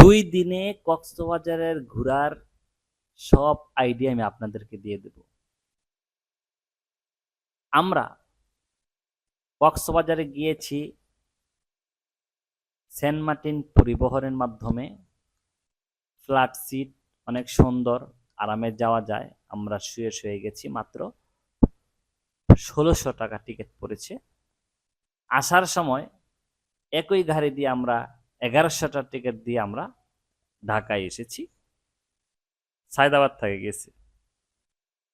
দুই দিনে কক্সবাজারের ঘোরার সব আইডিয়া আমি আপনাদেরকে দিয়ে দেব। আমরা কক্সবাজারে গিয়েছি সেন্ট মার্টিন পরিবহনের মাধ্যমে। ফ্ল্যাট সিট অনেক সুন্দর, আরামে যাওয়া যায়। আমরা শুয়ে শুয়ে গেছি মাত্র ষোলোশো টাকা টিকিট পড়েছে। আসার সময় একই গাড়ি দিয়ে আমরা এগারোশোটা টিকিট দিয়ে আমরা ঢাকায় এসেছি। সায়দাবাদ থেকে গেছি।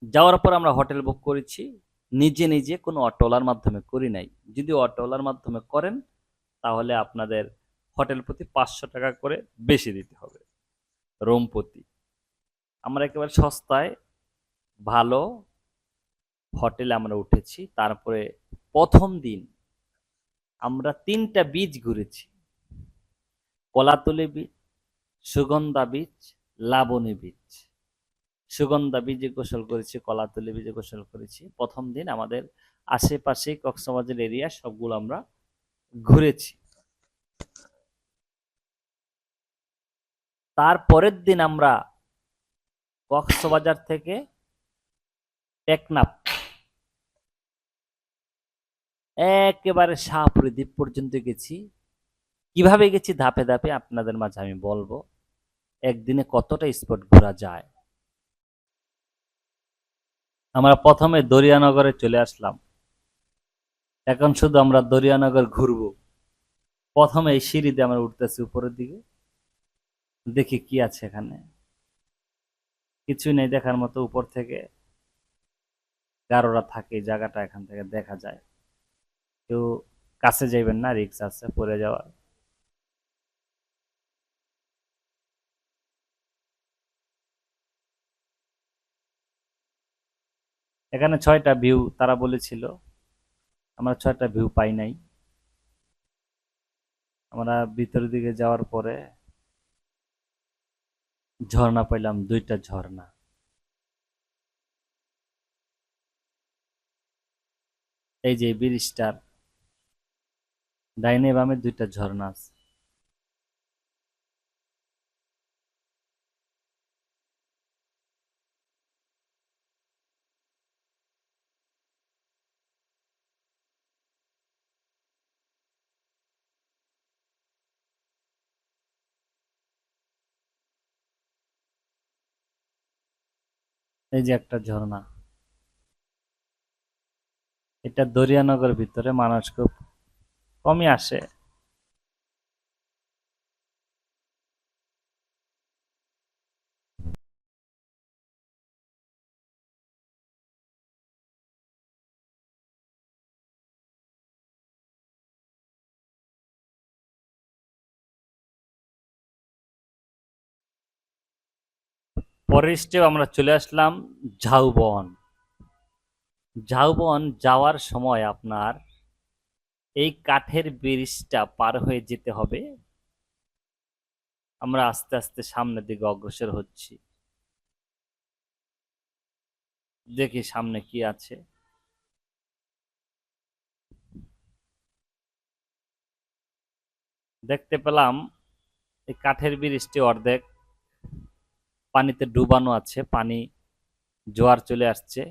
যাওয়ার পর আমরা হোটেল বুক করেছি। নিজে নিজে কোনো অটোলার মাধ্যমে করি নাই। যদি অটোলার মাধ্যমে করেন, তাহলে আপনাদের হোটেল প্রতি পাঁচশো টাকা করে বেশি দিতে হবে। রুম প্রতি। আমরা একেবারে সস্তায়, ভালো হোটেলে আমরা উঠেছি। তারপরে প্রথম দিন আমরা তিনটা বীজ ঘুরেছি। কলাতলি বীজ সুগন্ধা বীজ লাবণী বীজ সুগন্ধা বীজে গোসল করেছি, কলাতলি বীজে গোসল করেছি। প্রথম দিন আমাদের আশেপাশে কক্সবাজার এরিয়া সবগুলো আমরা ঘুরেছি। তারপরের দিন আমরা কক্সবাজার থেকে টেকনাফ। একেবারে শাহপুরি দ্বীপ পর্যন্ত গেছি। কীভাবে গেছি ধাপে ধাপে আপনাদের মাঝে আমি বলব, একদিনে কতটা স্পট ঘোরা যায়। আমরা প্রথমে দরিয়ানগরে চলে আসলাম। এখন শুধু আমরা দরিয়ানগর ঘুরবো। প্রথমে এই সিঁড়িতে আমরা উঠতেছি উপরের দিকে। দেখি কি আছে এখানে। কিছুই নেই দেখার মতো উপর থেকে। গারোরা থাকে জায়গাটা এখান থেকে দেখা যায়। কেউ কাছে যাইবেন না, রিক্স আছে, পড়ে যাওয়ার। এখানে ছয়টা ভিউ তারা বলেছিল। আমরা ছয়টা ভিউ পাই নাই। আমরা ভিতরের দিকে যাওয়ার পরে ঝর্ণা পাইলাম, দুইটা ঝর্ণা। এই যে ব্রিজটার ডাইনে বামে দুইটা ঝর্ণা আছে। এই যে একটা ঝর্ণা। এটা দরিয়ানগর ভিতরে মানুষ খুব কমই আসে। পরের স্টেপ আমরা চলে আসলাম ঝাউবন। ঝাউবন যাওয়ার সময় আপনার এই কাঠের ব্রিজটা পার হয়ে যেতে হবে। আমরা আস্তে আস্তে সামনের দিকে অগ্রসর হচ্ছি। দেখি সামনে কি আছে। দেখতে পেলাম এই কাঠের ব্রিজটি অর্ধেক। পানিতে ডুবানো আছে, পানি জোয়ার চলে আসছে।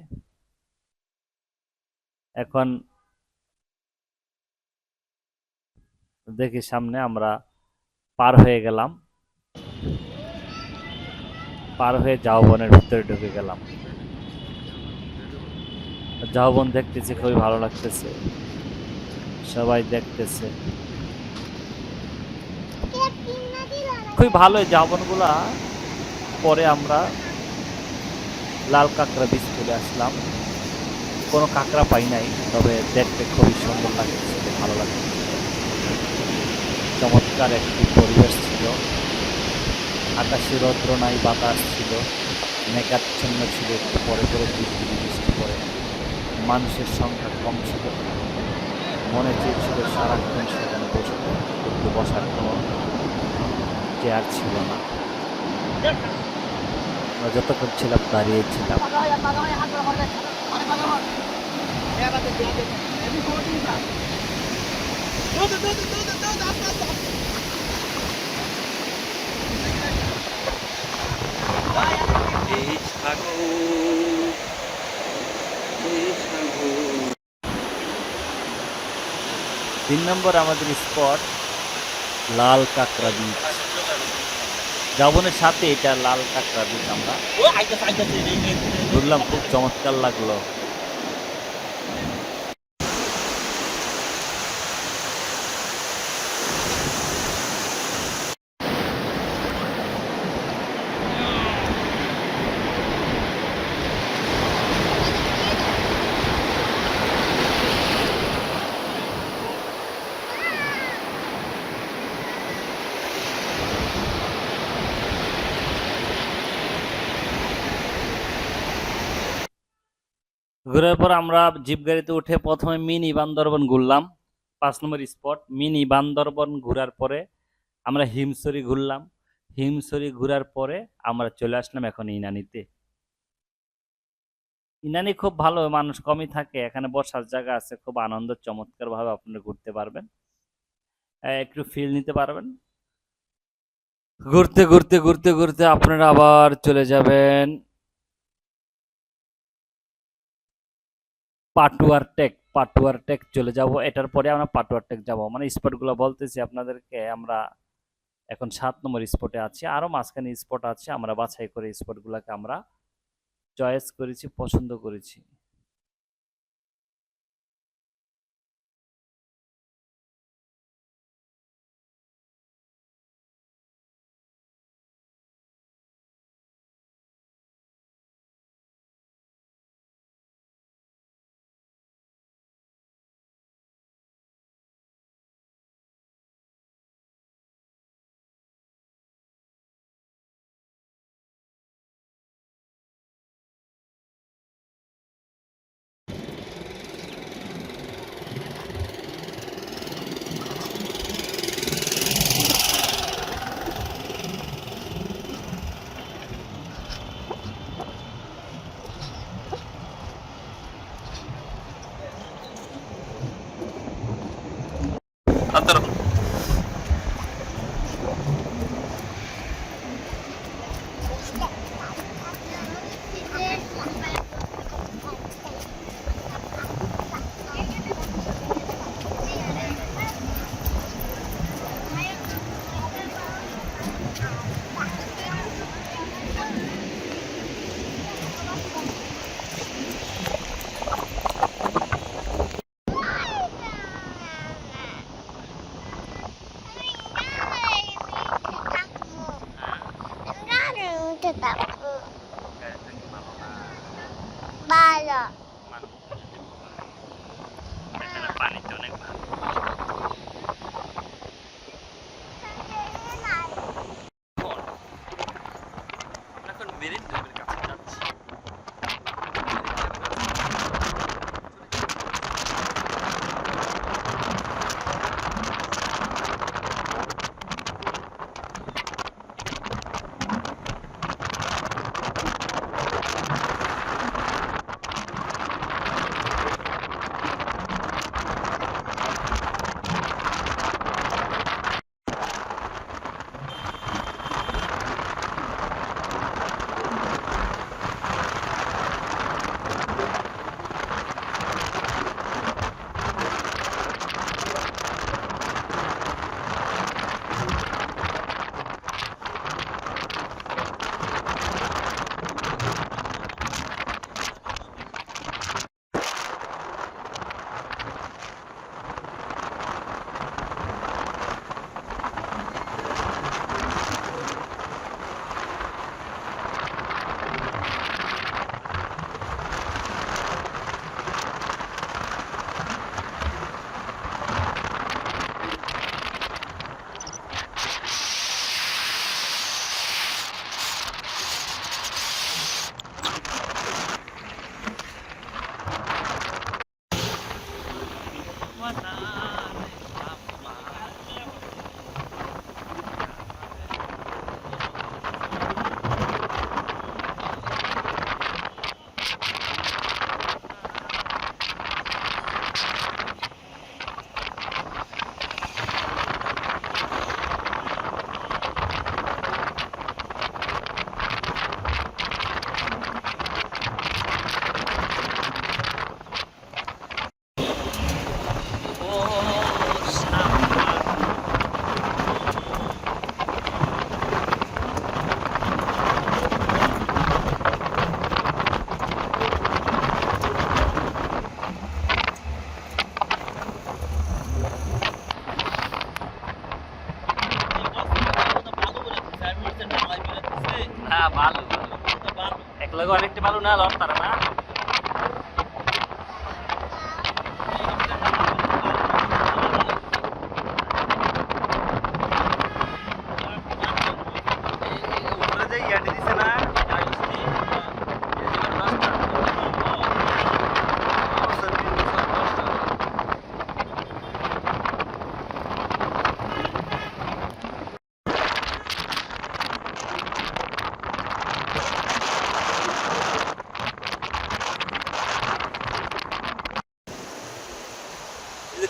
এখন দেখি সামনে আমরা পার হয়ে গেলাম। পার হয়ে জাওবনের ভিতরে ঢুকে গেলাম। জাওবন দেখতেছি, খুবই ভালো লাগতেছে। সবাই দেখতেছে। খুবই ভালো এই জাওবনগুলা পরে আমরা লাল কাঁকড়া বীজ চলে আসলাম। কোনো কাঁকড়া পাই নাই, তবে দেখতে খুবই সুন্দর লাগতেছিল ভালো লাগতেছিল চমৎকার একটি পরিবেশ ছিল। আকাশে রৌদ্র নাই, বাতাস ছিল। মেঘাচ্ছন্ন ছিল, একটু পরে পরে বৃষ্টি বৃষ্টি পরে মানুষের সংখ্যা কম ছিল। মনে চেয়েছিল সারাক্ষণ সেখানে কিন্তু বসার কোনো চেয়ার ছিল না। যতক্ষণ ছিলাম দাঁড়িয়েছিলাম তিন নম্বর আমাদের স্পট লাল কাঁকড়া বিচ যাবনের সাথে এটা লাল কাঁকড়া বিচ আমরা। ঘুরলাম খুব চমৎকার লাগল ঘুরার পর আমরা জিপ গাড়িতে উঠে প্রথমে মিনি বান্দরবন ঘুরলাম। পাঁচ নম্বর স্পট, মিনি বান্দরবন ঘোরার পরে আমরা হিমসরি ঘুরলাম। হিমসরি ঘোরার পরে আমরা চলে আসলাম এখন ইনানিতে। ইনানি খুব ভালো মানুষ, কমই থাকে। এখানে বসার জায়গা আছে, খুব আনন্দ চমৎকার ভাবে আপনারা ঘুরতে পারবেন। একটু ফিল নিতে পারবেন। ঘুরতে ঘুরতে ঘুরতে ঘুরতে আপনারা আবার চলে যাবেন। পাটুয়ার টেক পাটুয়ার টেক চলে যাব। এটার পরে আমরা পাটুয়ার টেক যাব। মানে স্পটগুলো বলতেছি আপনাদেরকে, আমরা এখন সাত নম্বর স্পটে আছি। আরও মাঝখানে স্পট আছে। আমরা বাছাই করে স্পটগুলোকে আমরা চয়েস করেছি, পছন্দ করেছি।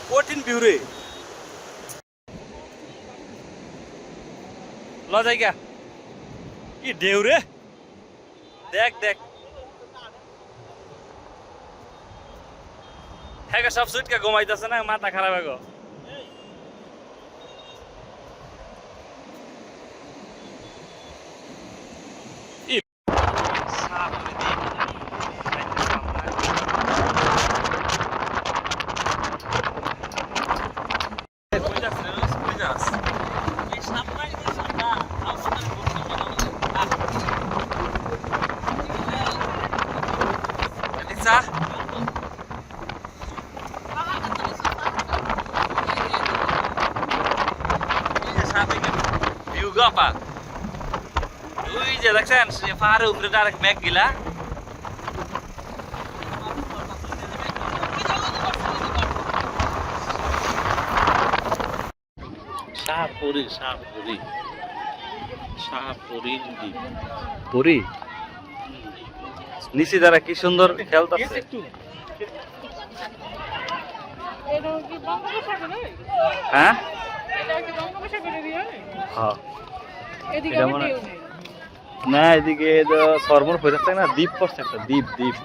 কঠিন ভিউ রে ল জায়গা কি ঢেউ রে দেখ দেখ। হ্যাঁ সব সুইটকে ঘুমাইতেছে না, মাথা খারাপ গো ই- কই যাচ্ছে রে? কই যাচ্ছে? Elisa? এই যে সাথে ভিউ গাপা। ওই যে দেখছেন সে পাহাড়ের উপরে ডাইরেক্ট মেঘ গিলা। সাপুরি সাপুরির দ্বীপ পুরি? নিচে দ্বারা কি সুন্দর খেলতেছে হ্যাঁ? হ্যাঁ। এটা মনে- না এদিকে সরমর হয়ে যাচ্ছে না দ্বীপ পড়ছে একটা দ্বীপ দ্বীপ।